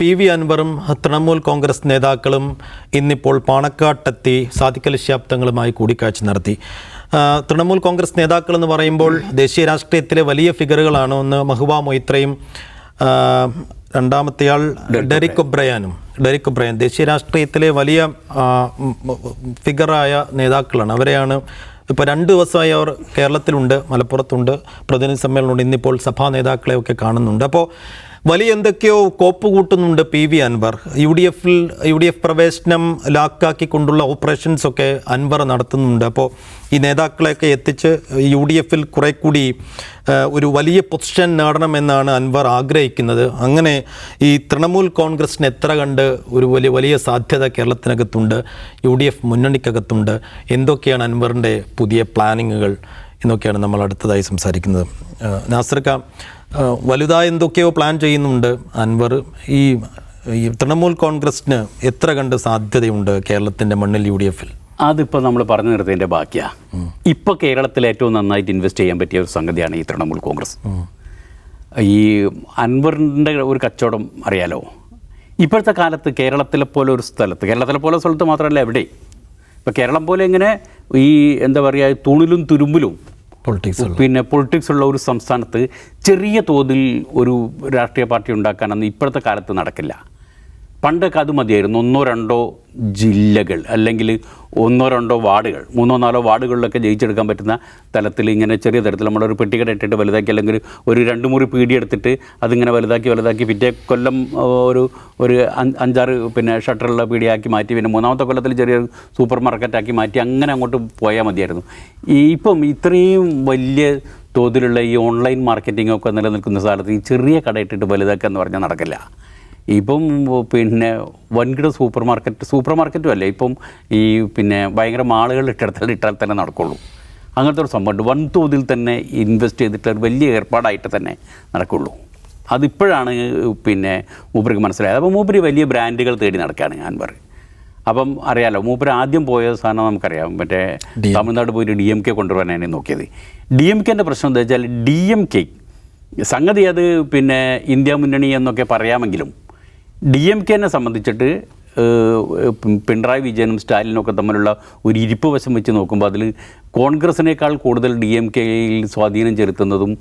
P V അൻവറും തൃണമൂൽ കോൺഗ്രസ് നേതാക്കളും ഇന്നിപ്പോൾ പാണക്കാട്ടെത്തി സാധിക്കൽ ശാബ്ദങ്ങളുമായി കൂടിക്കാഴ്ച നടത്തി. തൃണമൂൽ കോൺഗ്രസ് നേതാക്കൾ എന്ന് പറയുമ്പോൾ ദേശീയ രാഷ്ട്രീയത്തിലെ വലിയ ഫിഗറുകളാണ് ഒന്ന് മഹുവ മൊയ്ത്രയും രണ്ടാമത്തെയാൾ ഡെറിക് ഒബ്രയാനും. Derek O'Brien. ദേശീയ രാഷ്ട്രീയത്തിലെ വലിയ ഫിഗറായ നേതാക്കളാണ്. അവരെയാണ് ഇപ്പോൾ രണ്ട് ദിവസമായി അവർ കേരളത്തിലുണ്ട് മലപ്പുറത്തുണ്ട് പ്രതിനിധി സമ്മേളനമുണ്ട്. ഇന്നിപ്പോൾ സഭാ നേതാക്കളെയൊക്കെ കാണുന്നുണ്ട്. അപ്പോൾ വലിയ എന്തൊക്കെയോ കോപ്പ് കൂട്ടുന്നുണ്ട് P V Anvar. U D എഫിൽ യു ഡി എഫ് പ്രവേശനം ലാക്കാക്കിക്കൊണ്ടുള്ള ഓപ്പറേഷൻസ് ഒക്കെ അൻവർ നടത്തുന്നുണ്ട്. അപ്പോൾ ഈ നേതാക്കളെയൊക്കെ എത്തിച്ച് യു ഡി എഫിൽ കുറെ കൂടി ഒരു വലിയ പൊസിഷൻ നേടണമെന്നാണ് അൻവർ ആഗ്രഹിക്കുന്നത്. അങ്ങനെ ഈ തൃണമൂൽ കോൺഗ്രസിന് എത്ര കണ്ട് ഒരു വലിയ വലിയ സാധ്യത കേരളത്തിനകത്തുണ്ട് യു ഡി എഫ് മുന്നണിക്കകത്തുണ്ട് എന്തൊക്കെയാണ് അൻവറിന്റെ പുതിയ പ്ലാനിങ്ങുകൾ എന്നൊക്കെയാണ് നമ്മൾ അടുത്തതായി സംസാരിക്കുന്നത്. നാസർക്ക വലുതായ എന്തൊക്കെയോ പ്ലാൻ ചെയ്യുന്നുണ്ട്. അൻവർ ഈ ഈ തൃണമൂൽ കോൺഗ്രസിന് എത്ര കണ്ട് സാധ്യതയുണ്ട് കേരളത്തിന്റെ മണ്ണിൽ യു ഡി എഫിൽ അതിപ്പോൾ നമ്മൾ പറഞ്ഞു നിർത്തിയതിന്റെ ബാക്കിയാണ് ഇപ്പോൾ കേരളത്തിൽ ഏറ്റവും നന്നായിട്ട് ഇൻവെസ്റ്റ് ചെയ്യാൻ പറ്റിയ ഒരു സംഗതിയാണ് ഈ തൃണമൂൽ കോൺഗ്രസ്. ഈ അൻവറിന്റെ ഒരു കച്ചവടം അറിയാലോ. ഇപ്പോഴത്തെ കാലത്ത് കേരളത്തിലെ പോലെ ഒരു സ്ഥലത്ത് കേരളത്തിലെ പോലെ സ്ഥലത്ത് മാത്രമല്ല എവിടെ ഇപ്പോൾ കേരളം പോലെ ഇങ്ങനെ ഈ എന്താ പറയുക തൂണിലും തുരുമ്പിലും പൊളിറ്റിക്സ് പിന്നെ പൊളിറ്റിക്സ് ഉള്ള ഒരു സംസ്ഥാനത്ത് ചെറിയ തോതിൽ ഒരു രാഷ്ട്രീയ പാർട്ടി ഉണ്ടാക്കാനൊന്നും ഇപ്പോഴത്തെ കാലത്ത് നടക്കില്ല. പണ്ടൊക്കെ അത് മതിയായിരുന്നു. ഒന്നോ രണ്ടോ ജില്ലകൾ അല്ലെങ്കിൽ ഒന്നോ രണ്ടോ വാർഡുകൾ മൂന്നോ നാലോ വാർഡുകളിലൊക്കെ ജയിച്ചെടുക്കാൻ പറ്റുന്ന തലത്തിൽ ഇങ്ങനെ ചെറിയ തരത്തിൽ നമ്മളൊരു പെട്ടിക്കട ഇട്ടിട്ട് വലുതാക്കി അല്ലെങ്കിൽ ഒരു രണ്ട് മുറി പീടി എടുത്തിട്ട് അതിങ്ങനെ വലുതാക്കി വലുതാക്കി പിറ്റേ കൊല്ലം ഒരു ഒരു അഞ്ചാറ് പിന്നെ ഷട്ടറുള്ള പീടിയാക്കി മാറ്റി പിന്നെ മൂന്നാമത്തെ കൊല്ലത്തിൽ ചെറിയൊരു സൂപ്പർ മാർക്കറ്റാക്കി മാറ്റി അങ്ങനെ അങ്ങോട്ട് പോയാൽ മതിയായിരുന്നു. ഇപ്പം ഇത്രയും വലിയ തോതിലുള്ള ഈ ഓൺലൈൻ മാർക്കറ്റിംഗ് ഒക്കെ നിലനിൽക്കുന്ന സ്ഥലത്ത് ഈ ചെറിയ കട ഇട്ടിട്ട് വലുതാക്കുക എന്ന് പറഞ്ഞാൽ നടക്കില്ല. ഇപ്പം പിന്നെ വൻകിട സൂപ്പർ മാർക്കറ്റ് സൂപ്പർ മാർക്കറ്റും അല്ലേ? ഇപ്പം ഈ പിന്നെ ഭയങ്കര മാളുകൾ ഇട്ടിടത്താൽ ഇട്ടാൽ തന്നെ നടക്കുള്ളൂ. അങ്ങനത്തെ ഒരു സംഭവമുണ്ട്. വൻതോതിൽ തന്നെ ഇൻവെസ്റ്റ് ചെയ്തിട്ട് ഒരു വലിയ ഏർപ്പാടായിട്ട് തന്നെ നടക്കുള്ളൂ. അതിപ്പോഴാണ് പിന്നെ മൂപ്പർക്ക് മനസ്സിലായത്. അപ്പോൾ മൂപ്പര് വലിയ ബ്രാൻഡുകൾ തേടി നടക്കുകയാണ് ഞാൻ പറയും. അപ്പം അറിയാലോ മൂപ്പര് ആദ്യം പോയ സാധനം നമുക്കറിയാം. മറ്റേ തമിഴ്നാട് പോയി ഡി എം കെ കൊണ്ടുവരാനാണ് നോക്കിയത്. ഡി എം കെന്റെ പ്രശ്നം എന്താ വെച്ചാൽ ഡി എം കെ സംഗതി അത് പിന്നെ ഇന്ത്യ മുന്നണി എന്നൊക്കെ പറയാമെങ്കിലും ഡി എം കെനെ സംബന്ധിച്ചിട്ട് പിണറായി വിജയനും സ്റ്റാലിനും ഒക്കെ തമ്മിലുള്ള ഒരു ഇരിപ്പ് വശം വെച്ച് നോക്കുമ്പോൾ അതിൽ കോൺഗ്രസിനേക്കാൾ കൂടുതൽ ഡി എം കെയിൽ സ്വാധീനം ചെലുത്തുന്നതും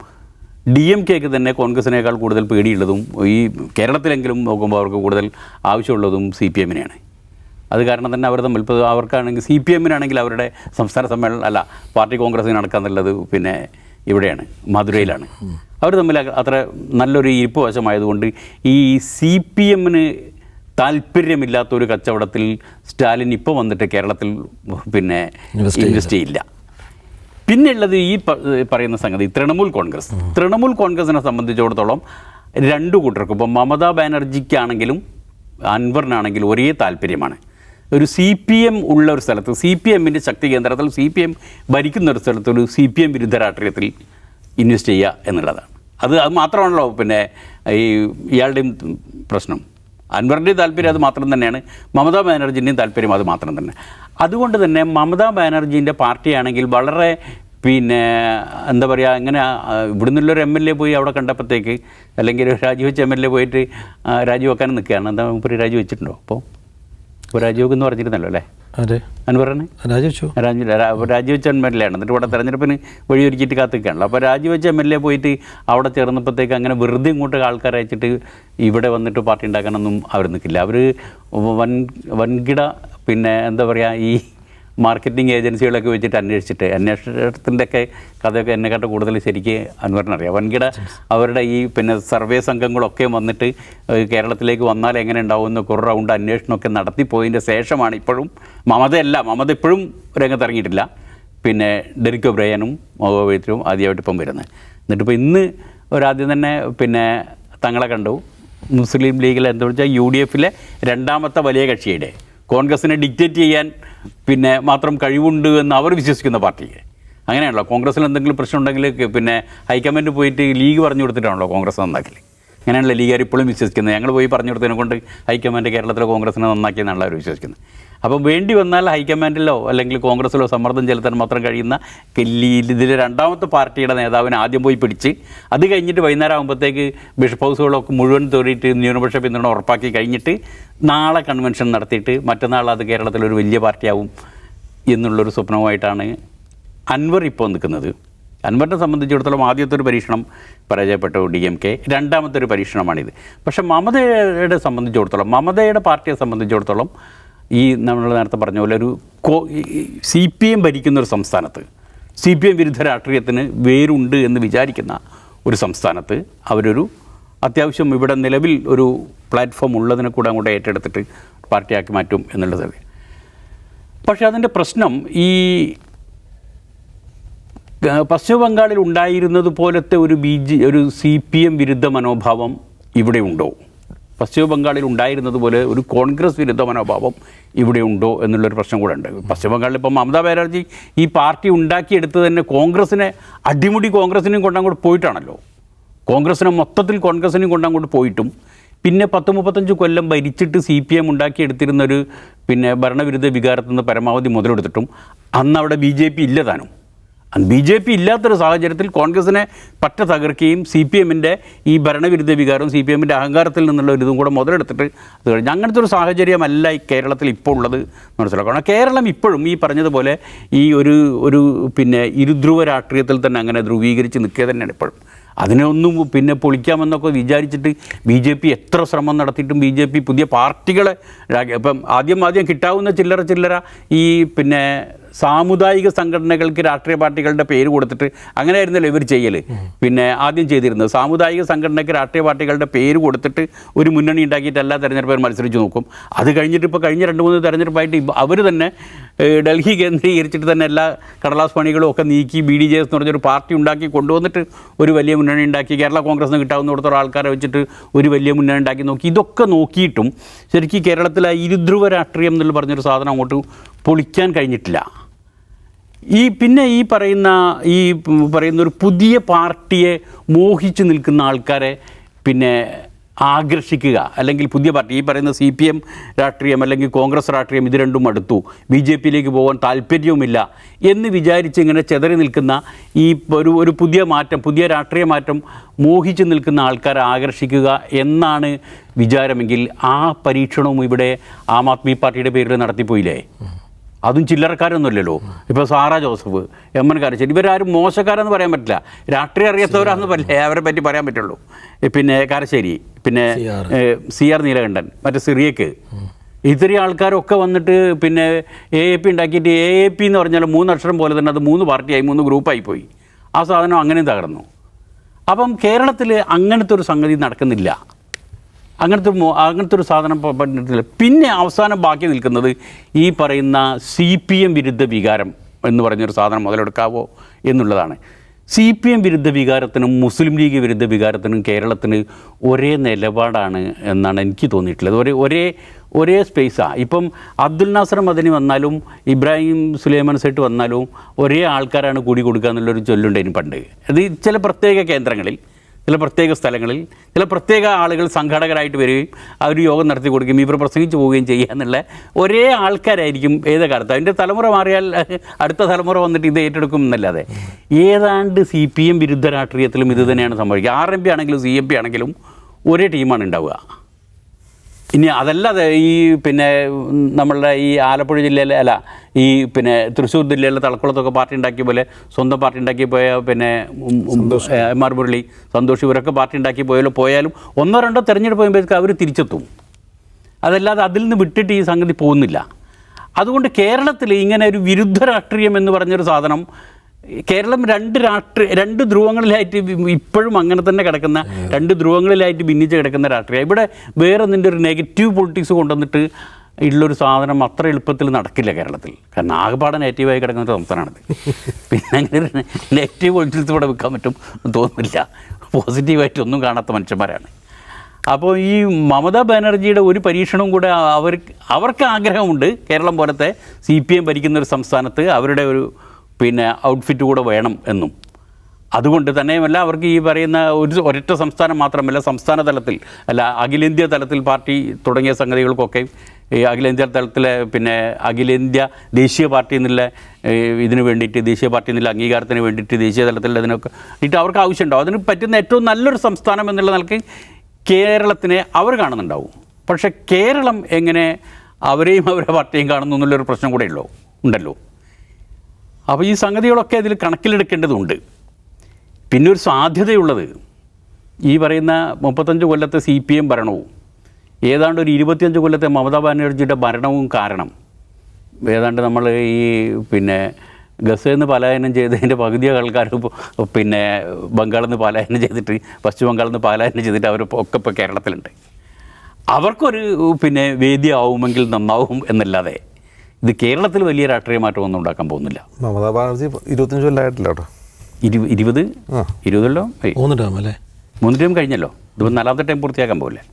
ഡി എം കെക്ക് തന്നെ കോൺഗ്രസിനേക്കാൾ കൂടുതൽ പേടിയുള്ളതും ഈ കേരളത്തിലെങ്കിലും നോക്കുമ്പോൾ അവർക്ക് കൂടുതൽ ആവശ്യമുള്ളതും സി പി എമ്മിനെയാണ്. അത് കാരണം തന്നെ അവർ തമ്മിൽ ഇപ്പോൾ അവർക്കാണെങ്കിൽ സി പി എമ്മിനാണെങ്കിൽ അവരുടെ സംസ്ഥാന സമ്മേളനം അല്ല പാർട്ടി കോൺഗ്രസ് നടക്കാന്നുള്ളത് പിന്നെ ഇവിടെയാണ് മധുരയിലാണ്. അവർ തമ്മിൽ അത്ര നല്ലൊരു ഇരിപ്പ് വശമായതുകൊണ്ട് ഈ സി പി എമ്മിന് താല്പര്യമില്ലാത്ത ഒരു കച്ചവടത്തിൽ സ്റ്റാലിൻ ഇപ്പോൾ വന്നിട്ട് കേരളത്തിൽ പിന്നെ ഇൻവെസ്റ്റ് ചെയ്യില്ല. പിന്നെയുള്ളത് ഈ പറയുന്ന സംഗതി തൃണമൂൽ കോൺഗ്രസ്. തൃണമൂൽ കോൺഗ്രസിനെ സംബന്ധിച്ചിടത്തോളം രണ്ടു കൂട്ടർക്കും ഇപ്പം മമതാ ബാനർജിക്കാണെങ്കിലും അൻവറിനാണെങ്കിലും ഒരേ താല്പര്യമാണ്. ഒരു സി പി എം ഉള്ള ഒരു സ്ഥലത്ത് സി പി എമ്മിന്റെ ശക്തി കേന്ദ്രത്തിൽ സി പി എം ഭരിക്കുന്ന ഒരു സ്ഥലത്ത് ഒരു സി പി എം വിരുദ്ധ രാഷ്ട്രീയത്തിൽ ഇൻവെസ്റ്റ് ചെയ്യുക എന്നുള്ളതാണ്. അത് അത് മാത്രമാണല്ലോ പിന്നെ ഈ ഇയാളുടെയും പ്രശ്നം. അൻവറിന്റെയും താല്പര്യം അത് മാത്രം തന്നെയാണ് മമതാ ബാനർജീന്റെയും താല്പര്യം അത് മാത്രം തന്നെ. അതുകൊണ്ട് തന്നെ മമതാ ബാനർജീന്റെ പാർട്ടിയാണെങ്കിൽ വളരെ പിന്നെ എന്താ പറയുക ഇങ്ങനെ ഇവിടെ ഇവിടുന്നുള്ളൊരു എം എൽ എ പോയി അവിടെ കണ്ടപ്പോഴത്തേക്ക് അല്ലെങ്കിൽ രാജിവെച്ച എം എൽ എ പോയിട്ട് രാജിവെക്കാനും നിൽക്കുകയാണ്. എന്താ ഇപ്പോൾ രാജിവെച്ചിട്ടുണ്ടോ? അപ്പോൾ ഇപ്പോൾ എന്ന് പറഞ്ഞിരുന്നല്ലോ അല്ലേ? അതെ. അൻവറിനെ? രാജേഷു രാജി രാ- രാജിവെച്ച എം എൽ എ ആണ് എന്നിട്ട് ഇവിടെ തെരഞ്ഞെടുപ്പിന് വഴിയൊരുക്കിയിട്ട് കാത്തിക്കാണല്ലോ അപ്പോൾ രാജിവെച്ച എം എൽ എ പോയിട്ട് അവിടെ ചേർന്നപ്പോഴത്തേക്ക് അങ്ങനെ വെറുതെ ഇങ്ങോട്ട് ആൾക്കാരെ അയച്ചിട്ട് ഇവിടെ വന്നിട്ട് പാർട്ടി ഉണ്ടാക്കാനൊന്നും അവർ നിൽക്കില്ല. അവർ വൻ വൻകിട പിന്നെ എന്താ പറയുക ഈ മാർക്കറ്റിംഗ് ഏജൻസികളൊക്കെ വെച്ചിട്ട് അന്വേഷിച്ചിട്ട് അന്വേഷണത്തിന്റെ ഒക്കെ കഥയൊക്കെ എന്നെക്കാട്ട് കൂടുതൽ ശരിക്ക് അൻവറിനറിയാം വൻകിട അവരുടെ ഈ പിന്നെ സർവേ സംഘങ്ങളൊക്കെ വന്നിട്ട് കേരളത്തിലേക്ക് വന്നാൽ എങ്ങനെ ഉണ്ടാവും എന്ന് കുറേ റൗണ്ട് അന്വേഷണമൊക്കെ നടത്തിപ്പോയതിന്റെ ശേഷമാണ് ഇപ്പോഴും മമതയല്ല മമത ഇപ്പോഴും രംഗത്തിറങ്ങിയിട്ടില്ല പിന്നെ ഡെറിക് ഒബ്രയനും മോഹോവൈദ്യരും ആദ്യമായിട്ട് ഇപ്പം വരുന്നത്. എന്നിട്ടിപ്പോൾ ഇന്ന് ഒരാദ്യം തന്നെ പിന്നെ തങ്ങളെ കണ്ടു. മുസ്ലിം ലീഗിൽ എന്താ വെച്ചാൽ യു ഡി എഫിലെ രണ്ടാമത്തെ വലിയ കക്ഷിയുടെ കോൺഗ്രസിനെ ഡിക്റ്റേറ്റ് ചെയ്യാൻ പിന്നെ മാത്രം കഴിവുണ്ട് എന്ന് അവർ വിശ്വസിക്കുന്ന പാർട്ടിക്ക്. അങ്ങനെയാണല്ലോ. കോൺഗ്രസ്സിൽ എന്തെങ്കിലും പ്രശ്നം ഉണ്ടെങ്കിൽ പിന്നെ ഹൈക്കമാൻഡ് പോയിട്ട് ലീഗ് പറഞ്ഞു കൊടുത്തിട്ടാണല്ലോ കോൺഗ്രസ് നന്നാക്കി അങ്ങനെയാണല്ലോ ലീഗുകാർ ഇപ്പോഴും വിശ്വസിക്കുന്നത്. ഞങ്ങൾ പോയി പറഞ്ഞു കൊടുത്തതിനെ കൊണ്ട് ഹൈക്കമാൻഡ് കേരളത്തിലെ കോൺഗ്രസിനെ നന്നാക്കിയെന്നാണ് അവർ വിശ്വസിക്കുന്നത്. അപ്പോൾ വേണ്ടി വന്നാൽ ഹൈക്കമാൻഡിലോ അല്ലെങ്കിൽ കോൺഗ്രസ്സിലോ സമ്മർദ്ദം ചെലുത്താൻ മാത്രം കഴിയുന്ന ഇതിലെ രണ്ടാമത്തെ പാർട്ടിയുടെ നേതാവിനെ ആദ്യം പോയി പിടിച്ച് അത് കഴിഞ്ഞിട്ട് വൈകുന്നേരം ആകുമ്പോഴത്തേക്ക് ബിഷപ്പ് ഹൗസുകളൊക്കെ മുഴുവൻ തോടിയിട്ട് ന്യൂനപക്ഷ പിന്തുണ ഉറപ്പാക്കി കഴിഞ്ഞിട്ട് നാളെ കൺവെൻഷൻ നടത്തിയിട്ട് മറ്റന്നാൾ അത് കേരളത്തിലൊരു വലിയ പാർട്ടിയാവും എന്നുള്ളൊരു സ്വപ്നവുമായിട്ടാണ് അൻവർ ഇപ്പോൾ നിൽക്കുന്നത്. അൻവറിനെ സംബന്ധിച്ചിടത്തോളം ആദ്യത്തെ ഒരു പരീക്ഷണം പരാജയപ്പെട്ടു ഡി എം കെ. രണ്ടാമത്തെ ഒരു പരീക്ഷണമാണിത്. പക്ഷെ മമതയുടെ സംബന്ധിച്ചിടത്തോളം മമതയുടെ പാർട്ടിയെ സംബന്ധിച്ചിടത്തോളം ഈ നമ്മൾ നേരത്തെ പറഞ്ഞ പോലെ ഒരു കോ സി പി എം ഭരിക്കുന്ന ഒരു സംസ്ഥാനത്ത് സി പി എം വിരുദ്ധ രാഷ്ട്രീയത്തിന് വേരുണ്ട് എന്ന് വിചാരിക്കുന്ന ഒരു സംസ്ഥാനത്ത് അവരൊരു അത്യാവശ്യം ഇവിടെ നിലവിൽ ഒരു പ്ലാറ്റ്ഫോം ഉള്ളതിനെ കൂടെ അങ്ങോട്ട് ഏറ്റെടുത്തിട്ട് പാർട്ടിയാക്കി മാറ്റും എന്നുള്ളത്. പക്ഷേ അതിന്റെ പ്രശ്നം ഈ പശ്ചിമ ബംഗാളിൽ ഉണ്ടായിരുന്നത് പോലത്തെ ഒരു ബി ജെ ഒരു സി പി എം വിരുദ്ധ മനോഭാവം ഇവിടെ ഉണ്ടോ? പശ്ചിമ ബംഗാളിൽ ഉണ്ടായിരുന്നത് പോലെ ഒരു കോൺഗ്രസ് വിരുദ്ധ മനോഭാവം ഇവിടെ ഉണ്ടോ എന്നുള്ളൊരു പ്രശ്നം കൂടെ ഉണ്ട്. പശ്ചിമ ബംഗാളിൽ ഇപ്പം മമതാ ബാനർജി ഈ പാർട്ടി ഉണ്ടാക്കിയെടുത്ത് തന്നെ കോൺഗ്രസിനെ അടിമുടി കോൺഗ്രസിനെയും കൊണ്ടങ്ങോട്ട് പോയിട്ടാണല്ലോ. കോൺഗ്രസിനെ മൊത്തത്തിൽ കോൺഗ്രസിനെയും കൊണ്ടങ്ങോട്ട് പോയിട്ടും പിന്നെ പത്ത് മുപ്പത്തഞ്ച് കൊല്ലം ഭരിച്ചിട്ട് സി പി എം ഉണ്ടാക്കിയെടുത്തിരുന്നൊരു പിന്നെ ഭരണവിരുദ്ധ വികാരത്തിൽ നിന്ന് പരമാവധി മുതലെടുത്തിട്ടും അന്ന് അവിടെ ബി ജെ പി ഇല്ലതാനും ബി ജെ പി ഇല്ലാത്തൊരു സാഹചര്യത്തിൽ കോൺഗ്രസിനെ പറ്റ തകർക്കുകയും സി പി എമ്മിന്റെ ഈ ഭരണവിരുദ്ധ വികാരവും സി പി എമ്മിന്റെ അഹങ്കാരത്തിൽ നിന്നുള്ള ഒരു ഇതും കൂടെ മുതലെടുത്തിട്ട് അത് കഴിഞ്ഞ്. അങ്ങനത്തെ ഒരു സാഹചര്യമല്ല ഈ കേരളത്തിൽ ഇപ്പോൾ ഉള്ളത് മനസ്സിലാക്കണം. കേരളം ഇപ്പോഴും ഈ പറഞ്ഞതുപോലെ ഈ ഒരു ഒരു പിന്നെ ഇരുധ്രുവ രാഷ്ട്രീയത്തിൽ തന്നെ അങ്ങനെ ധ്രുവീകരിച്ച് നിൽക്കുക തന്നെയാണ് ഇപ്പോഴും. അതിനെ ഒന്നും പിന്നെ പൊളിക്കാമെന്നൊക്കെ വിചാരിച്ചിട്ട് ബി ജെ പി എത്ര ശ്രമം നടത്തിയിട്ടും ബി ജെ പി പുതിയ പാർട്ടികളെ ഇപ്പം ആദ്യം ആദ്യം കിട്ടാവുന്ന ചില്ലറ ചില്ലറ ഈ പിന്നെ സാമുദായിക സംഘടനകൾക്ക് രാഷ്ട്രീയ പാർട്ടികളുടെ പേര് കൊടുത്തിട്ട് അങ്ങനെ അങ്ങനെയായിരുന്നല്ലോ ഇവർ ചെയ്യൽ പിന്നെ ആദ്യം ചെയ്തിരുന്നത് സാമുദായിക സംഘടനയ്ക്ക് രാഷ്ട്രീയ പാർട്ടികളുടെ പേര് കൊടുത്തിട്ട് ഒരു മുന്നണി ഉണ്ടാക്കിയിട്ട് എല്ലാ തെരഞ്ഞെടുപ്പും മത്സരിച്ച് നോക്കും. അത് കഴിഞ്ഞിട്ട് ഇപ്പോൾ കഴിഞ്ഞ രണ്ട് മൂന്ന് തെരഞ്ഞെടുപ്പായിട്ട് അവർ തന്നെ ഡൽഹി കേന്ദ്രീകരിച്ചിട്ട് തന്നെ എല്ലാ കടലാസ് പണികളും ഒക്കെ നീക്കി ബി ഡി ജെ എസ് എന്ന് പറഞ്ഞൊരു പാർട്ടി ഉണ്ടാക്കി കൊണ്ടുവന്നിട്ട് ഒരു വലിയ മുന്നണി ഉണ്ടാക്കി. കേരള കോൺഗ്രസിന് കിട്ടാവുന്നിടത്തോളം ആൾക്കാരെ വെച്ചിട്ട് ഒരു വലിയ മുന്നണി ഉണ്ടാക്കി നോക്കി. ഇതൊക്കെ നോക്കിയിട്ടും ശരിക്കും കേരളത്തിലെ ഇരുധ്രുവ രാഷ്ട്രീയം എന്നുള്ള പറഞ്ഞൊരു സാധനം അങ്ങോട്ട് പൊളിക്കാൻ കഴിഞ്ഞിട്ടില്ല. ഈ പിന്നെ ഈ പറയുന്ന ഈ പറയുന്ന ഒരു പുതിയ പാർട്ടിയെ മോഹിച്ച് നിൽക്കുന്ന ആൾക്കാരെ പിന്നെ ആകർഷിക്കുക. അല്ലെങ്കിൽ പുതിയ പാർട്ടി ഈ പറയുന്ന സി പി എം രാഷ്ട്രീയം അല്ലെങ്കിൽ കോൺഗ്രസ് രാഷ്ട്രീയം ഇത് രണ്ടും അടുത്തു. ബി ജെ പിയിലേക്ക് പോകാൻ താല്പര്യവുമില്ല എന്ന് വിചാരിച്ച് ഇങ്ങനെ ചെതറി നിൽക്കുന്ന ഈ ഒരു ഒരു പുതിയ മാറ്റം പുതിയ രാഷ്ട്രീയ മാറ്റം മോഹിച്ച് നിൽക്കുന്ന ആൾക്കാരെ ആകർഷിക്കുക എന്നാണ് വിചാരമെങ്കിൽ ആ പരീക്ഷണവും ഇവിടെ ആം ആദ്മി പാർട്ടിയുടെ പേരിൽ നടത്തിപ്പോയില്ലേ? അതും ചില്ലറക്കാരൊന്നുമല്ലല്ലോ. ഇപ്പോൾ സാറ ജോസഫ് എം എൻ കാരശ്ശേരി ഇവരാരും മോശക്കാരെന്ന് പറയാൻ പറ്റില്ല. രാഷ്ട്രീയം അറിയാത്തവരാന്ന് പറ്റില്ല. അവരെ പറ്റി പറയാൻ പറ്റുള്ളൂ. പിന്നെ കാരശ്ശേരി പിന്നെ സി ആർ. നീലകണ്ഠൻ മറ്റേ സിറിയക്ക്. ഇത്രയും ആൾക്കാരൊക്കെ വന്നിട്ട് പിന്നെ എ എ പി ഉണ്ടാക്കിയിട്ട് എ എ പി എന്ന് പറഞ്ഞാൽ മൂന്ന് അക്ഷരം പോലെ തന്നെ അത് മൂന്ന് പാർട്ടിയായി മൂന്ന് ഗ്രൂപ്പായി പോയി. ആ സാധനം അങ്ങനെയും തകർന്നു. അപ്പം കേരളത്തിൽ അങ്ങനത്തെ ഒരു സംഗതി നടക്കുന്നില്ല. അങ്ങനത്തെ അങ്ങനത്തെ ഒരു സാധനം പ- പറ്റില്ല പിന്നെ അവസാനം ബാക്കി നിൽക്കുന്നത് ഈ പറയുന്ന സി പി എം വിരുദ്ധ വികാരം എന്ന് പറഞ്ഞൊരു സാധനം മുതലെടുക്കാവോ എന്നുള്ളതാണ്. സി പി എം വിരുദ്ധ വികാരത്തിനും മുസ്ലിം ലീഗ് വിരുദ്ധ വികാരത്തിനും കേരളത്തിന് ഒരേ നിലപാടാണ് എന്നാണ് എനിക്ക് തോന്നിയിട്ടുള്ളത്. ഒരേ ഒരേ ഒരേ സ്പേസാണ് ഇപ്പം അബ്ദുൽ നാസർ മദനി വന്നാലും ഇബ്രാഹിം സുലൈമാൻ സെട്ട് വന്നാലും ഒരേ ആൾക്കാരാണ് കൂടി കൊടുക്കുക എന്നുള്ളൊരു ചൊല്ലുണ്ടായിരുന്നു പണ്ട്. അത് ചില പ്രത്യേക കേന്ദ്രങ്ങളിൽ. ചില പ്രത്യേക സ്ഥലങ്ങളിൽ ചില പ്രത്യേക ആളുകൾ സംഘാടകരായിട്ട് വരികയും അവർ യോഗം നടത്തി കൊടുക്കുകയും ഇവർ പ്രസംഗിച്ചു പോവുകയും ചെയ്യുക എന്നുള്ള ഒരേ ആൾക്കാരായിരിക്കും ഏത് കാലത്ത് അതിന്റെ തലമുറ മാറിയാൽ അടുത്ത തലമുറ വന്നിട്ട് ഇത് ഏറ്റെടുക്കും എന്നല്ലാതെ ഏതാണ്ട് സി പി എം വിരുദ്ധ രാഷ്ട്രീയത്തിലും ഇത് തന്നെയാണ് സംഭവിക്കുക. ആർ എം പി ആണെങ്കിലും സി എം പി ആണെങ്കിലും ഒരേ ടീമാണ് ഉണ്ടാവുക. ഇനി അതല്ലാതെ ഈ പിന്നെ നമ്മളുടെ ഈ ആലപ്പുഴ ജില്ലയിലെ അല്ല ഈ പിന്നെ തൃശ്ശൂർ ജില്ലയിലെ തളക്കുളത്തൊക്കെ പാർട്ടി ഉണ്ടാക്കിയ പോലെ സ്വന്തം പാർട്ടി ഉണ്ടാക്കി പോയ പിന്നെ എം ആർ മുരളി സന്തോഷ് ഇവരൊക്കെ പാർട്ടി ഉണ്ടാക്കി പോയാലോ പോയാലും ഒന്നോ രണ്ടോ തെരഞ്ഞെടുപ്പ് കഴിയുമ്പോഴേക്കും അവർ തിരിച്ചെത്തും. അതല്ലാതെ അതിൽ നിന്ന് വിട്ടിട്ട് ഈ സംഗതി പോകുന്നില്ല. അതുകൊണ്ട് കേരളത്തിൽ ഇങ്ങനെ ഒരു വിരുദ്ധ രാഷ്ട്രീയം എന്ന് പറഞ്ഞൊരു സാധനം കേരളം രണ്ട് രാഷ്ട്രീയ രണ്ട് ധ്രുവങ്ങളിലായിട്ട് ഇപ്പോഴും അങ്ങനെ തന്നെ കിടക്കുന്ന രണ്ട് ധ്രുവങ്ങളിലായിട്ട് ഭിന്നിച്ച് കിടക്കുന്ന രാഷ്ട്രീയം. ഇവിടെ വേറെ നിന്റെ ഒരു നെഗറ്റീവ് പൊളിറ്റിക്സ് കൊണ്ടുവന്നിട്ട് ഉള്ളൊരു സാധനം അത്ര എളുപ്പത്തിൽ നടക്കില്ല കേരളത്തിൽ. കാരണം ആകെപ്പാടെ നെഗറ്റീവായി കിടക്കുന്ന ഒരു സംസ്ഥാനമാണിത്. പിന്നെ അങ്ങനെ നെഗറ്റീവ് പൊളിറ്റിക്സ് ഇവിടെ വിൽക്കാൻ പറ്റും തോന്നുന്നില്ല. പോസിറ്റീവായിട്ടൊന്നും കാണാത്ത മനുഷ്യന്മാരാണ്. അപ്പോൾ ഈ മമതാ ബാനർജിയുടെ ഒരു പരീക്ഷണവും കൂടെ അവർ അവർക്ക് ആഗ്രഹമുണ്ട് കേരളം പോലത്തെ സി പി എം ഭരിക്കുന്ന ഒരു സംസ്ഥാനത്ത് അവരുടെ ഒരു പിന്നെ ഔട്ട്ഫിറ്റ് കൂടെ വേണം എന്നും. അതുകൊണ്ട് തന്നെയുമല്ല അവർക്ക് ഈ പറയുന്ന ഒരു ഒരൊറ്റ സംസ്ഥാനം മാത്രമല്ല സംസ്ഥാന തലത്തിൽ അല്ല അഖിലേന്ത്യാ തലത്തിൽ പാർട്ടി തുടങ്ങിയ സംഗതികൾക്കൊക്കെ ഈ അഖിലേന്ത്യാ തലത്തിലെ പിന്നെ അഖിലേന്ത്യാ ദേശീയ പാർട്ടി എന്നുള്ള ഇതിനു വേണ്ടിയിട്ട് ദേശീയ പാർട്ടി എന്നുള്ള അംഗീകാരത്തിന് വേണ്ടിയിട്ട് ദേശീയ തലത്തിൽ അതിനൊക്കെ ഇട്ട് അവർക്ക് ആവശ്യമുണ്ടാവും. അതിന് പറ്റുന്ന ഏറ്റവും നല്ലൊരു സംസ്ഥാനം എന്നുള്ള നിലയ്ക്ക് കേരളത്തിനെ അവർ കാണുന്നുണ്ടാവും. പക്ഷേ കേരളം എങ്ങനെ അവരെയും അവരുടെ പാർട്ടിയും കാണുന്നു എന്നുള്ളൊരു പ്രശ്നം കൂടെ ഉള്ളൂ? ഉണ്ടല്ലോ. അപ്പോൾ ഈ സംഗതികളൊക്കെ അതിൽ കണക്കിലെടുക്കേണ്ടതുണ്ട്. പിന്നെ ഒരു സാധ്യതയുള്ളത് ഈ പറയുന്ന മുപ്പത്തഞ്ച് കൊല്ലത്തെ സി പി എം ഭരണവും ഏതാണ്ട് ഒരു ഇരുപത്തിയഞ്ച് കൊല്ലത്തെ മമതാ ബാനർജിയുടെ ഭരണവും കാരണം ഏതാണ്ട് നമ്മൾ ഈ പിന്നെ ഗസയിൽ പലായനം ചെയ്തതിന്റെ പകുതി ആൾക്കാർ പിന്നെ ബംഗാളിൽ നിന്ന് പലായനം ചെയ്തിട്ട് പശ്ചിമ ബംഗാളിൽ നിന്ന് പലായനം ചെയ്തിട്ട് അവർ ഒക്കെ ഇപ്പോൾ കേരളത്തിലുണ്ട്. അവർക്കൊരു പിന്നെ വേദിയാവുമെങ്കിൽ നന്നാവും എന്നല്ലാതെ ഇത് കേരളത്തിൽ വലിയ രാഷ്ട്രീയ മാറ്റമൊന്നും ഉണ്ടാക്കാൻ പോകുന്നില്ല. മമതാ ബാനർജി ഇരുപത്തഞ്ച് കൊല്ലമായിട്ടില്ല കേട്ടോ. ഇരുപത്? ഇരുപത്. ഇരുപതല്ലോ മൂന്ന് ടേം അല്ലേ? മൂന്ന് ടൈം കഴിഞ്ഞല്ലോ. ഇതിപ്പോൾ നാലാമത്തെ ടൈം പൂർത്തിയാക്കാൻ പോകില്ലേ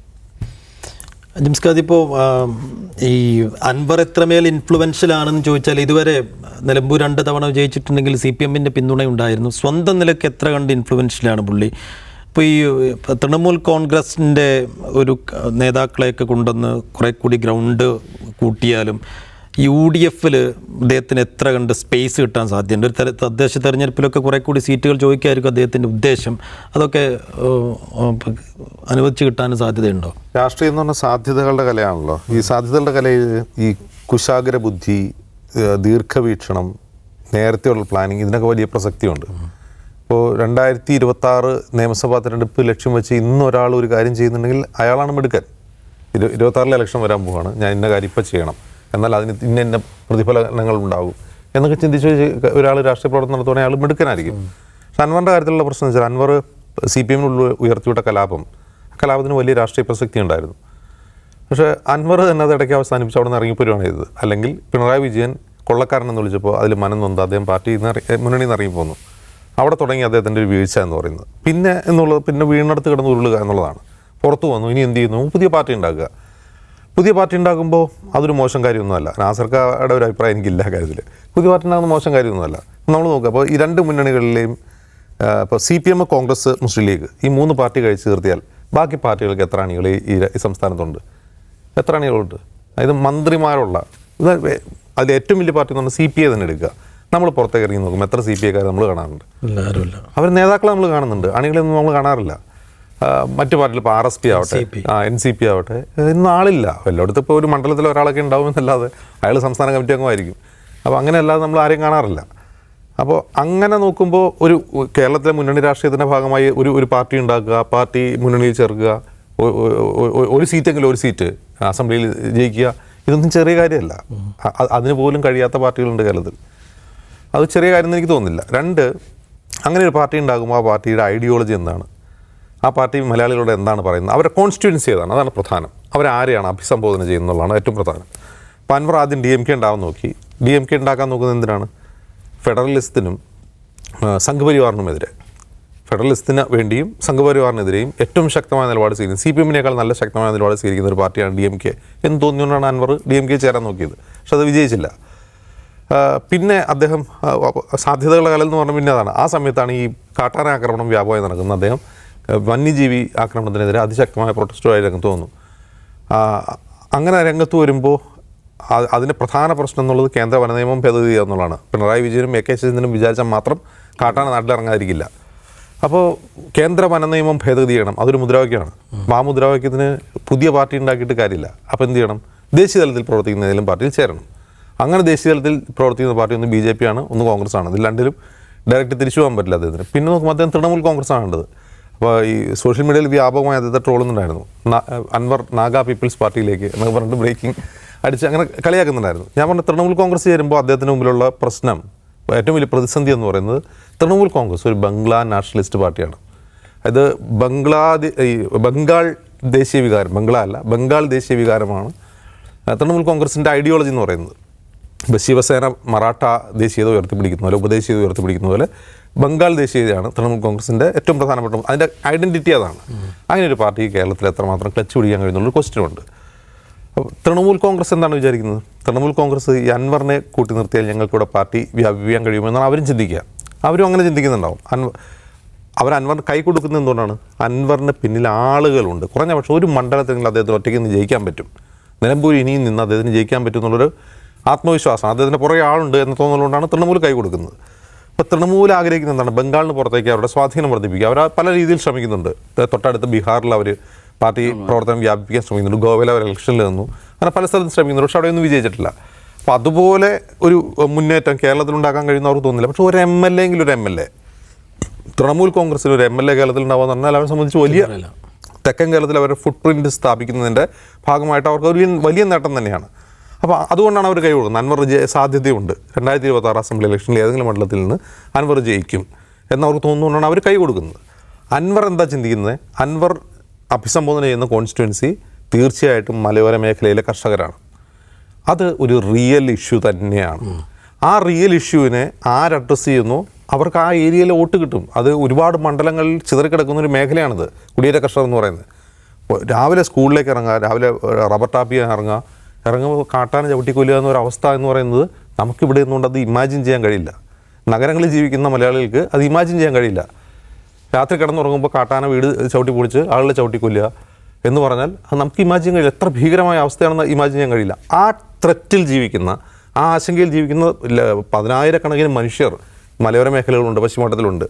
ജിംസ്കാദ് ഇപ്പോൾ ഈ അൻവർ എത്രമേൽ ഇൻഫ്ലുവൻഷ്യൽ ആണെന്ന് ചോദിച്ചാൽ ഇതുവരെ നിലമ്പൂർ രണ്ട് തവണ വിജയിച്ചിട്ടുണ്ടെങ്കിൽ സി പി എമ്മിന്റെ പിന്തുണയുണ്ടായിരുന്നു സ്വന്തം നിലയ്ക്ക് എത്ര കണ്ട് ഇൻഫ്ലുവൻഷ്യലാണ് പുള്ളി? ഇപ്പോൾ ഈ തൃണമൂൽ കോൺഗ്രസിന്റെ ഒരു നേതാക്കളെയൊക്കെ കൊണ്ടുവന്ന് കുറേ കൂടി ഗ്രൗണ്ട് കൂട്ടിയാലും യു ഡി എഫിൽ അദ്ദേഹത്തിന് എത്ര കണ്ട് സ്പേസ് കിട്ടാൻ സാധ്യതയുണ്ട്? ഒരു തദ്ദേശ തെരഞ്ഞെടുപ്പിലൊക്കെ കുറെ കൂടി സീറ്റുകൾ ചോദിക്കായിരിക്കും അദ്ദേഹത്തിന്റെ ഉദ്ദേശം. അതൊക്കെ അനുവദിച്ച് കിട്ടാൻ സാധ്യതയുണ്ടോ? രാഷ്ട്രീയം എന്ന് പറഞ്ഞാൽ സാധ്യതകളുടെ കലയാണല്ലോ. ഈ സാധ്യതകളുടെ കലയിൽ ഈ കുശാഗ്ര ബുദ്ധി ദീർഘവീക്ഷണം നേരത്തെയുള്ള പ്ലാനിങ് ഇതിനൊക്കെ വലിയ പ്രസക്തിയുണ്ട്. ഇപ്പോൾ രണ്ടായിരത്തി ഇരുപത്തി ആറ് നിയമസഭാ തെരഞ്ഞെടുപ്പ് ലക്ഷ്യം വെച്ച് ഇന്ന് ഒരാൾ ഒരു കാര്യം ചെയ്യുന്നുണ്ടെങ്കിൽ അയാളാണ് മിടുക്കൻ. ഇരു ഇരുപത്താറിലെ ഇലക്ഷൻ വരാൻ പോവാണ്. ഞാൻ ഇന്ന കാര്യം ഇപ്പം ചെയ്യണം. എന്നാൽ അതിന് ഇന്ന ഇന്ന പ്രതിഫലനങ്ങൾ ഉണ്ടാകും എന്നൊക്കെ ചിന്തിച്ച് ഒരാൾ രാഷ്ട്രീയ പ്രവർത്തനം നടത്തുവാണെങ്കിൽ അയാൾ മിടുക്കനായിരിക്കും. പക്ഷെ അൻവറിന്റെ കാര്യത്തിലുള്ള പ്രശ്നം വെച്ചാൽ അൻവർ സി പി എമ്മിനുള്ളിൽ ഉയർത്തിവിട്ട കലാപം. കലാപത്തിന് വലിയ രാഷ്ട്രീയ പ്രസക്തി ഉണ്ടായിരുന്നു. പക്ഷേ അൻവർ തന്നെ അത് ഇടയ്ക്ക് അവസാനിപ്പിച്ച് അവിടെ നിന്ന് ഇറങ്ങിപ്പോരുവാണ് ചെയ്തത്. അല്ലെങ്കിൽ പിണറായി വിജയൻ കൊള്ളക്കാരൻ എന്ന് വിളിച്ചപ്പോൾ അതിൽ മനം നൊന്ത് അദ്ദേഹം പാർട്ടി മുന്നണിയിൽ നിന്ന് ഇറങ്ങിപ്പോന്നു. അവിടെ തുടങ്ങി അദ്ദേഹത്തിന്റെ ഒരു വീഴ്ച എന്ന് പറയുന്നത്. പിന്നെ എന്നുള്ളത് പിന്നെ വീണടുത്ത് കിടന്ന് ഉരുളുക എന്നുള്ളതാണ്. പുറത്തു വന്നു ഇനി എന്ത് ചെയ്യുന്നു? പുതിയ പാർട്ടി ഉണ്ടാക്കുക. പുതിയ പാർട്ടി ഉണ്ടാകുമ്പോൾ അതൊരു മോശം കാര്യമൊന്നുമല്ല. നാസർക്കാരുടെ ഒരു അഭിപ്രായം എനിക്കില്ല കാര്യത്തിൽ പുതിയ പാർട്ടി ഉണ്ടാകുന്ന മോശം കാര്യമൊന്നുമല്ല. നമ്മൾ നോക്കുക. അപ്പോൾ ഈ രണ്ട് മുന്നണികളിലെയും ഇപ്പോൾ C P M Congress Muslim League ഈ മൂന്ന് പാർട്ടി കഴിച്ച് തീർത്തിയാൽ ബാക്കി പാർട്ടികൾക്ക് എത്ര അണികൾ ഈ സംസ്ഥാനത്തുണ്ട്? എത്ര അണികളുണ്ട്? അതായത് മന്ത്രിമാരുള്ള അതിൽ ഏറ്റവും വലിയ പാർട്ടി എന്ന് പറഞ്ഞാൽ സി പി ഐ തന്നെ എടുക്കുക. നമ്മൾ പുറത്തേക്ക് ഇറങ്ങി നോക്കും എത്ര സി പി ഐക്കാർ നമ്മൾ കാണാറുണ്ട്? അവർ നേതാക്കളെ നമ്മൾ കാണുന്നുണ്ട്. അണികളെയൊന്നും നമ്മൾ കാണാറില്ല. മറ്റു പാർട്ടിയിൽ ഇപ്പോൾ ആർ എസ് പി ആവട്ടെ ആ എൻ സി പി ആവട്ടെ ഇന്ന് ആളില്ല. എല്ലായിടത്തും ഇപ്പോൾ ഒരു മണ്ഡലത്തിൽ ഒരാളൊക്കെ ഉണ്ടാവും എന്നല്ലാതെ അയാൾ സംസ്ഥാന കമ്മിറ്റി അംഗമായിരിക്കും അപ്പോൾ അങ്ങനെയല്ലാതെ നമ്മൾ ആരെയും കാണാറില്ല. അപ്പോൾ അങ്ങനെ നോക്കുമ്പോൾ ഒരു കേരളത്തിലെ മുന്നണി രാഷ്ട്രീയത്തിന്റെ ഭാഗമായി ഒരു ഒരു പാർട്ടി ഉണ്ടാക്കുക പാർട്ടി മുന്നണിയിൽ ചേർക്കുക ഒരു സീറ്റെങ്കിലും ഒരു സീറ്റ് അസംബ്ലിയിൽ ജയിക്കുക ഇതൊന്നും ചെറിയ കാര്യമല്ല. അതിന് പോലും കഴിയാത്ത പാർട്ടികളുണ്ട് കേരളത്തിൽ. അത് ചെറിയ കാര്യം എന്ന് എനിക്ക് തോന്നുന്നില്ല. രണ്ട് അങ്ങനെ ഒരു പാർട്ടി ഉണ്ടാകുമ്പോൾ ആ പാർട്ടിയുടെ ഐഡിയോളജി എന്താണ്? ആ പാർട്ടി മലയാളികളോട് എന്താണ് പറയുന്നത്? അവരുടെ കോൺസ്റ്റിറ്റ്യുവൻസി ഏതാണ്? അതാണ് പ്രധാനം. അവരാരെയാണ് അഭിസംബോധന ചെയ്യുന്നതാണ് ഏറ്റവും പ്രധാനം. അപ്പോൾ അൻവർ ആദ്യം ഡി എം കെ ഉണ്ടാവാൻ നോക്കി. ഡി എം കെ ഉണ്ടാക്കാൻ നോക്കുന്നത് എന്തിനാണ്? ഫെഡറലിസത്തിനും സംഘപരിവാറിനുമെതിരെ. ഫെഡറലിസത്തിന് വേണ്ടിയും സംഘപരിവാറിനെതിരെയും ഏറ്റവും ശക്തമായ നിലപാട് സ്വീകരിക്കും സി പി എമ്മിനേക്കാൾ നല്ല ശക്തമായ നിലപാട് സ്വീകരിക്കുന്ന ഒരു പാർട്ടിയാണ് ഡി എം കെ എന്ന് തോന്നിയുകൊണ്ടാണ് അൻവർ ഡി എം കെ ചേരാൻ നോക്കിയത്. പക്ഷെ അത് വിജയിച്ചില്ല. പിന്നെ അദ്ദേഹം സാധ്യതകളുടെ കലൽ എന്ന് പറഞ്ഞാൽ പിന്നെ അതാണ്. ആ സമയത്താണ് ഈ കാട്ടാന ആക്രമണം വ്യാപകമായി നടക്കുന്നത്. അദ്ദേഹം വന്യജീവി ആക്രമണത്തിനെതിരെ അതിശക്തമായ പ്രൊട്ടസ്റ്റുമായി രംഗത്ത് വന്നു. അങ്ങനെ രംഗത്ത് വരുമ്പോൾ അതിന്റെ പ്രധാന പ്രശ്നം എന്നുള്ളത് കേന്ദ്ര വന നിയമം ഭേദഗതി എന്നുള്ളതാണ്. പിണറായി വിജയനും എ കെ ശശീന്ദ്രനും വിചാരിച്ചാൽ മാത്രം കാട്ടാന നാട്ടിലിറങ്ങാതിരിക്കില്ല. അപ്പോൾ കേന്ദ്ര വന നിയമം ഭേദഗതി ചെയ്യണം അതൊരു മുദ്രാവാക്യമാണ്. അപ്പോൾ ആ മുദ്രാവാക്യത്തിന് പുതിയ പാർട്ടി ഉണ്ടാക്കിയിട്ട് കാര്യമില്ല. അപ്പോൾ എന്ത് ചെയ്യണം? ദേശീയ തലത്തിൽ പ്രവർത്തിക്കുന്ന ഏതെങ്കിലും പാർട്ടിയിൽ ചേരണം. അങ്ങനെ ദേശീയ തലത്തിൽ പ്രവർത്തിക്കുന്ന പാർട്ടി ഒന്ന് ബി ജെ പി ആണ് ഒന്ന് കോൺഗ്രസ് ആണ്. ഇതിൽ രണ്ടിലും ഡയറക്റ്റ് തിരിച്ചു പോകാൻ പറ്റില്ല അദ്ദേഹത്തിന്. പിന്നെ നോക്കുമ്പോൾ അദ്ദേഹം തൃണമൂൽ കോൺഗ്രസ് ആണ് വേണ്ടത് അപ്പോൾ ഈ സോഷ്യൽ മീഡിയയിൽ വ്യാപകമായി അദ്ദേഹത്തെ ട്രോളുന്നുണ്ടായിരുന്നു അൻവർ നാഗ പീപ്പിൾസ് പാർട്ടിയിലേക്ക് എന്നൊക്കെ പറഞ്ഞിട്ട് ബ്രേക്കിംഗ് അടിച്ച് അങ്ങനെ കളിയാക്കുന്നുണ്ടായിരുന്നു. ഞാൻ പറഞ്ഞ തൃണമൂൽ കോൺഗ്രസ് ചേരുമ്പോൾ അദ്ദേഹത്തിന് മുമ്പിലുള്ള പ്രശ്നം ഏറ്റവും വലിയ പ്രതിസന്ധി എന്ന് പറയുന്നത് തൃണമൂൽ കോൺഗ്രസ് ഒരു ബംഗ്ലാ നാഷണലിസ്റ്റ് പാർട്ടിയാണ്. അത് ബംഗ്ലാദേ ബംഗാൾ ദേശീയ വികാരം ബംഗ്ലാ അല്ല ബംഗാൾ ദേശീയ വികാരമാണ് തൃണമൂൽ കോൺഗ്രസിന്റെ ഐഡിയോളജി എന്ന് പറയുന്നത്. ഇപ്പോൾ ശിവസേന മറാഠ ദേശീയത ഉയർത്തിപ്പിടിക്കുന്ന പോലെ ഉപദേശീയത ഉയർത്തിപ്പിടിക്കുന്ന പോലെ ബംഗാൾ ദേശീയതയാണ് തൃണമൂൽ കോൺഗ്രസിന്റെ ഏറ്റവും പ്രധാനപ്പെട്ട അതിന്റെ ഐഡന്റിറ്റി അതാണ്. അങ്ങനെ ഒരു പാർട്ടി കേരളത്തിൽ എത്രമാത്രം ക്ലച്ച് പിടിക്കാൻ കഴിയുന്നുള്ളൊരു ക്വസ്റ്റ്യൻ ഉണ്ട്. അപ്പോൾ തൃണമൂൽ കോൺഗ്രസ് എന്താണ് വിചാരിക്കുന്നത്? തൃണമൂൽ കോൺഗ്രസ് ഈ അൻവറിനെ കൂട്ടി നിർത്തിയാൽ ഞങ്ങൾക്കിവിടെ പാർട്ടി വ്യാപിപ്പിക്കാൻ കഴിയുമെന്നാണ് അവരും ചിന്തിക്കുക. അവരും അങ്ങനെ ചിന്തിക്കുന്നുണ്ടാവും. അൻവർ അവർ അൻവറിന് കൈ കൊടുക്കുന്നത് എന്തുകൊണ്ടാണ്? അൻവറിന് പിന്നിൽ ആളുകളുണ്ട്. കുറഞ്ഞ പക്ഷേ ഒരു മണ്ഡലത്തിൽ അദ്ദേഹത്തിന് ഒറ്റയ്ക്ക് നിന്ന് ജയിക്കാൻ പറ്റും. നിലമ്പൂർ ഇനിയും നിന്ന് അദ്ദേഹത്തിന് ജയിക്കാൻ പറ്റും എന്നുള്ളൊരു ആത്മവിശ്വാസം അദ്ദേഹത്തിന്റെ പുറകെ ആളുണ്ട് എന്ന് തോന്നലുകൊണ്ടാണ് തൃണമൂൽ കൈ കൊടുക്കുന്നത്. ഇപ്പോൾ തൃണമൂൽ ആഗ്രഹിക്കുന്നത് എന്താണ്? ബംഗാളിന് പുറത്തേക്ക് അവരുടെ സ്വാധീനം വർദ്ധിപ്പിക്കുക. അവർ പല രീതിയിൽ ശ്രമിക്കുന്നുണ്ട്. തൊട്ടടുത്ത ബീഹാറിൽ അവർ പാർട്ടി പ്രവർത്തനം വ്യാപിപ്പിക്കാൻ ശ്രമിക്കുന്നുണ്ട്. ഗോവയിൽ അവർ ഇലക്ഷനിൽ നിന്നു. അങ്ങനെ പല സ്ഥലത്തും ശ്രമിക്കുന്നുണ്ട്. പക്ഷേ അവിടെയൊന്നും വിജയിച്ചിട്ടില്ല. അപ്പോൾ അതുപോലെ ഒരു മുന്നേറ്റം കേരളത്തിൽ ഉണ്ടാക്കാൻ കഴിയുന്ന അവർക്ക് തോന്നുന്നില്ല. പക്ഷേ ഒരു എം എൽ എ എങ്കിലും ഒരു എം എൽ എ. തൃണമൂൽ കോൺഗ്രസിൽ ഒരു എം എൽ എ കേരളത്തിൽ എന്ന് പറഞ്ഞാൽ അവരെ സംബന്ധിച്ച് വലിയ തെക്കൻ കേരളത്തിൽ അവരുടെ ഫുട് പ്രിന്റ് സ്ഥാപിക്കുന്നതിന്റെ ഭാഗമായിട്ട് അവർക്ക് ഒരു വലിയ നേട്ടം തന്നെയാണ്. അപ്പോൾ അതുകൊണ്ടാണ് അവർ കൈ കൊടുക്കുന്നത്. അൻവർ ജയ സാധ്യതയുണ്ട്. രണ്ടായിരത്തി ഇരുപത്തി ആറ് അസംബ്ലി ഇലക്ഷനിൽ ഏതെങ്കിലും മണ്ഡലത്തിൽ നിന്ന് അൻവർ ജയിക്കും എന്നവർക്ക് തോന്നുന്നതുകൊണ്ടാണ് അവർ കൈ കൊടുക്കുന്നത്. അൻവർ എന്താ ചിന്തിക്കുന്നത്? അൻവർ അഭിസംബോധന ചെയ്യുന്ന കോൺസ്റ്റിറ്റ്യുവൻസി തീർച്ചയായിട്ടും മലയോര മേഖലയിലെ കർഷകരാണ്. അത് ഒരു റിയൽ ഇഷ്യൂ തന്നെയാണ്. ആ റിയൽ ഇഷ്യൂവിനെ ആരഡ്രസ്സ് ചെയ്യുന്നു? അവർക്ക് ആ ഏരിയയിൽ വോട്ട് കിട്ടും. അത് ഒരുപാട് മണ്ഡലങ്ങളിൽ ചിതറിക്കിടക്കുന്ന ഒരു മേഖലയാണിത്. കുടിയേറ്റ കർഷകർ എന്ന് പറയുന്നത്. രാവിലെ സ്കൂളിലേക്ക് ഇറങ്ങുക രാവിലെ റബ്ബർ ടാപ്പ് ചെയ്യാൻ ഇറങ്ങുക ഇറങ്ങുമ്പോൾ കാട്ടാന ചവിട്ടിക്കൊല്ലുക എന്നൊരു അവസ്ഥ എന്ന് പറയുന്നത് നമുക്കിവിടെ നിന്നുകൊണ്ട് അത് ഇമാജിൻ ചെയ്യാൻ കഴിയില്ല. നഗരങ്ങളിൽ ജീവിക്കുന്ന മലയാളികൾക്ക് അത് ഇമാജിൻ ചെയ്യാൻ കഴിയില്ല. രാത്രി കിടന്നുറങ്ങുമ്പോൾ കാട്ടാന വീട് ചവിട്ടി പൊളിച്ച് ആളുകളെ ചവിട്ടിക്കൊല്ലുക എന്ന് പറഞ്ഞാൽ അത് നമുക്ക് ഇമാജിൻ കഴിയില്ല. എത്ര ഭീകരമായ അവസ്ഥയാണെന്ന് ഇമാജിൻ ചെയ്യാൻ കഴിയില്ല. ആ ത്രെറ്റിൽ ജീവിക്കുന്ന ആ ആശങ്കയിൽ ജീവിക്കുന്ന പതിനായിരക്കണക്കിന് മനുഷ്യർ മലയോര മേഖലകളുണ്ട് പശ്ചിമഘട്ടത്തിലുണ്ട്.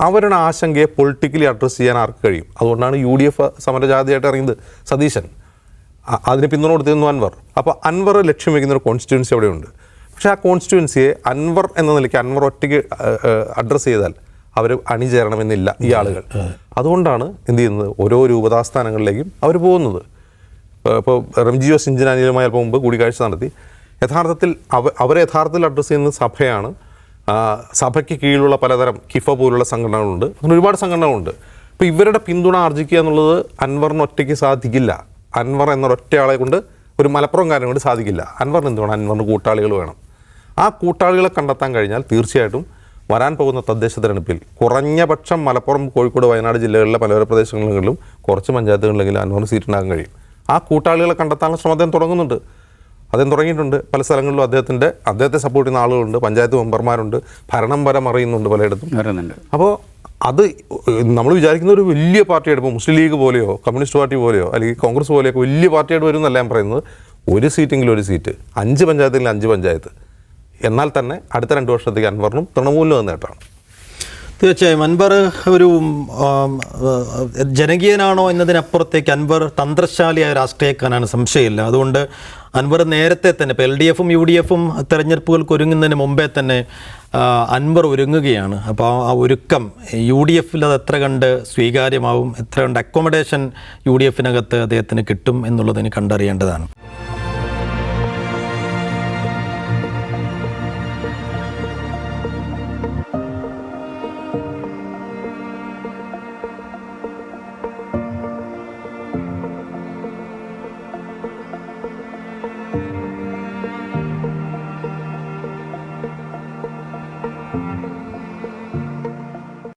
അവരുടെ ആശങ്കയെ പൊളിറ്റിക്കലി അഡ്രസ്സ് ചെയ്യാൻ ആർക്ക് കഴിയും? അതുകൊണ്ടാണ് യു ഡി എഫ് സമരജാതിയായിട്ട് ഇറങ്ങിയത്. സതീശൻ അതിന് പിന്തുണ കൊടുത്തിരുന്നു അൻവർ. അപ്പോൾ അൻവർ ലക്ഷ്യം വയ്ക്കുന്ന ഒരു കോൺസ്റ്റിറ്റ്യുവൻസി അവിടെയുണ്ട്. പക്ഷേ ആ കോൺസ്റ്റിറ്റ്യുവൻസിയെ അൻവർ എന്ന നിലയ്ക്ക് അൻവർ ഒറ്റയ്ക്ക് അഡ്രസ്സ് ചെയ്താൽ അവർ അണിചേരണമെന്നില്ല ഈ ആളുകൾ. അതുകൊണ്ടാണ് എന്ത് ചെയ്യുന്നത്? ഓരോ രൂപതാസ്ഥാനങ്ങളിലേക്കും അവർ പോകുന്നത്. ഇപ്പോൾ റംജിയോ സിഞ്ചനാനിയുമായി അല്പം മുമ്പ് കൂടിക്കാഴ്ച നടത്തി. യഥാർത്ഥത്തിൽ അവ അവരെ യഥാർത്ഥത്തിൽ അഡ്രസ്സ് ചെയ്യുന്ന സഭയാണ് സഭയ്ക്ക് കീഴിലുള്ള പലതരം കിഫ പോലുള്ള സംഘടനകളുണ്ട്. അങ്ങനെ ഒരുപാട് സംഘടനകളുണ്ട്. അപ്പോൾ ഇവരുടെ പിന്തുണ ആർജിക്കുക എന്നുള്ളത് അൻവറിന് ഒറ്റയ്ക്ക് സാധിക്കില്ല. അൻവർ എന്നൊരൊറ്റയാളെ കൊണ്ട് ഒരു മലപ്പുറംകാരനെ കൊണ്ട് സാധിക്കില്ല. അൻവറിന് എന്ത് വേണം? അൻവറിന് കൂട്ടാളികൾ വേണം. ആ കൂട്ടാളികളെ കണ്ടെത്താൻ കഴിഞ്ഞാൽ തീർച്ചയായിട്ടും വരാൻ പോകുന്ന തദ്ദേശ തെരഞ്ഞെടുപ്പിൽ കുറഞ്ഞ പക്ഷം മലപ്പുറം കോഴിക്കോട് വയനാട് ജില്ലകളിലെ പലവര പ്രദേശങ്ങളിലും കുറച്ച് പഞ്ചായത്തുകളിലെങ്കിലും അൻവറിന് സീറ്റ് ഉണ്ടാകാൻ കഴിയും. ആ കൂട്ടാളികളെ കണ്ടെത്താനുള്ള ശ്രമം അദ്ദേഹം തുടങ്ങുന്നുണ്ട്. അദ്ദേഹം തുടങ്ങിയിട്ടുണ്ട്. പല സ്ഥലങ്ങളിലും അദ്ദേഹത്തിന്റെ അദ്ദേഹത്തെ സപ്പോർട്ട് ചെയ്യുന്ന ആളുകളുണ്ട്. പഞ്ചായത്ത് മെമ്പർമാരുണ്ട്. ഭരണം വരം അറിയുന്നുണ്ട് പലയിടത്തും. അപ്പോൾ അത് നമ്മൾ വിചാരിക്കുന്ന ഒരു വലിയ പാർട്ടിയായിട്ട് ഇപ്പോൾ മുസ്ലിം ലീഗ് പോലെയോ കമ്മ്യൂണിസ്റ്റ് പാർട്ടി പോലെയോ അല്ലെങ്കിൽ കോൺഗ്രസ് പോലെയൊക്കെ വലിയ പാർട്ടിയായിട്ട് വരും എന്നല്ല ഞാൻ പറയുന്നത്. ഒരു സീറ്റെങ്കിലും ഒരു സീറ്റ്. അഞ്ച് പഞ്ചായത്തിൽ അഞ്ച് പഞ്ചായത്ത്. എന്നാൽ തന്നെ അടുത്ത രണ്ട് വർഷത്തേക്ക് അൻവറിനും തൃണമൂലിനും അത് നേട്ടമാണ്. തീർച്ചയായും. അൻവർ ഒരു ജനകീയനാണോ എന്നതിനപ്പുറത്തേക്ക് അൻവർ തന്ത്രശാലിയായ രാഷ്ട്രീയക്കാരനാണ്. സംശയമില്ല. അതുകൊണ്ട് അൻവർ നേരത്തെ തന്നെ ഇപ്പോൾ എൽ ഡി എഫും യു ഡി എഫും തെരഞ്ഞെടുപ്പുകൾക്ക് ഒരുങ്ങുന്നതിന് മുമ്പേ തന്നെ അൻവർ ഒരുങ്ങുകയാണ്. അപ്പോൾ ആ ഒരുക്കം യു ഡി എഫിൽ അത് എത്ര കണ്ട് സ്വീകാര്യമാവും എത്ര കണ്ട് അക്കോമഡേഷൻ യു ഡി എഫിനകത്ത് അദ്ദേഹത്തിന് കിട്ടും എന്നുള്ളതിന് കണ്ടറിയേണ്ടതാണ്.